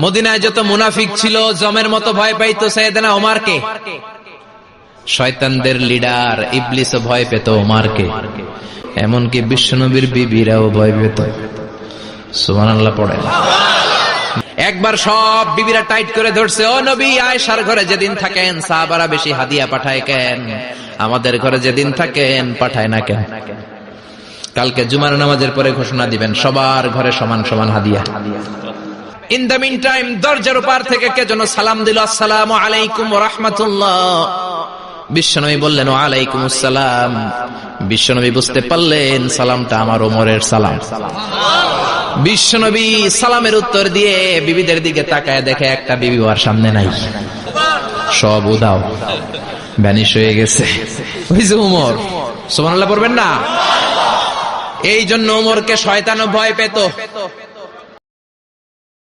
মদিনায় যত মুনাফিক ছিল, জমের মতো ভয় পাইতো সৈয়দনা ওমারকে। শয়তানদের লিডার ইবলিসও ভয় পেত ওমারকে। এমনকি বিশ্বনবীর বিবিরাও ভয় পেত। সুবহানাল্লাহ পড়ে একবার সব বিবিরা টাইট করে ধরছে, ও নবী, আয়েশার ঘরে যেদিন থাকেন, সাহাবারা বেশি হাদিয়া পাঠায় কেন? আমাদের ঘরে যেদিন থাকেন, পাঠায় না কেন? কালকে জুমার নামাজের পরে ঘোষণা দিবেন, সবার ঘরে সমান সমান হাদিয়া। ইন দ্য মিন টাইম দরজার পার থেকে কে যেন সালাম দিল, আসসালামু আলাইকুম ওয়া রাহমাতুল্লাহ। বিশ্বনবী বললেন ওয়ালাইকুম আসসালাম। বিশ্বনবী বুঝতে পারলেন, সালামটা আমার ওমরের সালাম। বিশ্বনবী সালামের উত্তর দিয়ে বিবিদের দিকে তাকায় দেখে একটা বিবি ওর সামনে নাই। সব উদাও, ব্যানিশ হয়ে গেছে। ওই যে উমর সুবহানাল্লাহ পড়বেন না? এই জন্য উমরকে শয়তানও ভয় পেত।